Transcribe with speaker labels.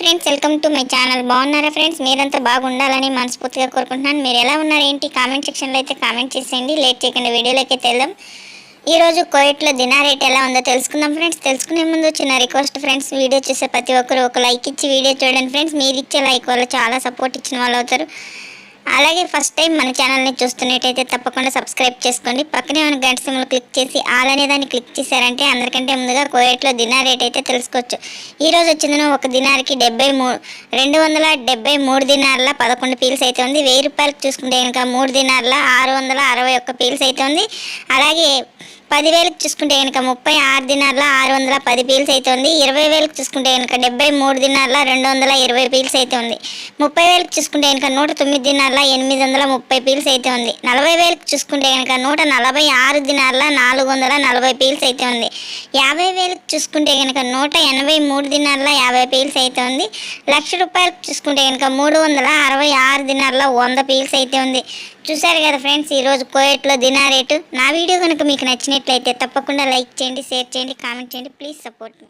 Speaker 1: Friends welcome to my channel బాగున్నారా friends మీరంతా బాగుండాలని మనస్ఫూర్తిగా కోరుకుంటున్నాను. మీరు ఎలా ఉన్నారు ఏంటి? కామెంట్ సెక్షన్లో అయితే కామెంట్ చేసేయండి. లేట్ చేయకుండా వీడియోలోకి అయితే వెళ్దాం. ఈరోజు కోయట్లో దినా రేట్ ఎలా ఉందో తెలుసుకుందాం ఫ్రెండ్స్ తెలుసుకునే ముందు చిన్న రిక్వెస్ట్ ఫ్రెండ్స్ వీడియో చూసే ప్రతి ఒక్కరు ఒక లైక్ ఇచ్చి వీడియో చూడండి ఫ్రెండ్స్ మీరు ఇచ్చే లైక్ వల్ల చాలా సపోర్ట్ ఇచ్చిన వాళ్ళు అవుతారు. అలాగే ఫస్ట్ టైం మన ఛానల్ని చూస్తున్నట్టయితే తప్పకుండా సబ్స్క్రైబ్ చేసుకోండి. పక్కనే మన గంట సిమ్లు క్లిక్ చేసి ఆల్ అనే దాన్ని క్లిక్ చేశారంటే అందరికంటే ముందుగా కోయట్లో దినార్ రేట్ అయితే తెలుసుకోవచ్చు. ఈరోజు వచ్చిందను ఒక దినార్కి డెబ్బై మూడు రెండు వందల డెబ్బై మూడు దినార్ల పదకొండు పీల్స్ అయితే ఉంది. వెయ్యి రూపాయలకు చూసుకుంటే కనుక మూడు దినార్ల ఆరు వందల అరవై ఒక్క పీల్స్ అయితే ఉంది. అలాగే పదివేలకు చూసుకుంటే కనుక ముప్పై ఆరు దినార్ల ఆరు వందల పది పీల్స్ అయితే ఉంది ఇరవై వేలకు చూసుకుంటే కనుక డెబ్బై మూడు దినార్ల రెండు వందల ఇరవై పీల్స్ అయితే ఉంది ముప్పై వేలకు చూసుకుంటే కనుక నూట తొమ్మిది దినార్ల ఎనిమిది వందల ముప్పై పీల్స్ అయితే ఉంది నలభై వేలకు చూసుకుంటే కనుక నూట నలభై ఆరు దినార్ల నాలుగు వందల నలభై పీల్స్ అయితే ఉంది యాభై వేలకు చూసుకుంటే కనుక నూట ఎనభై మూడు దినార్ల యాభై పీల్స్ అయితే ఉంది లక్ష రూపాయలకు చూసుకుంటే కనుక మూడు వందల అరవై ఆరు దినార్ల వంద పీల్స్ అయితే చూసారు చూశారు కదా ఫ్రెండ్స్ ఈరోజు కోయట్లో దినా రేటు. నా వీడియో కనుక మీకు నచ్చినట్లయితే తప్పకుండా లైక్ చేయండి షేర్ చేయండి కామెంట్ చేయండి. Please support me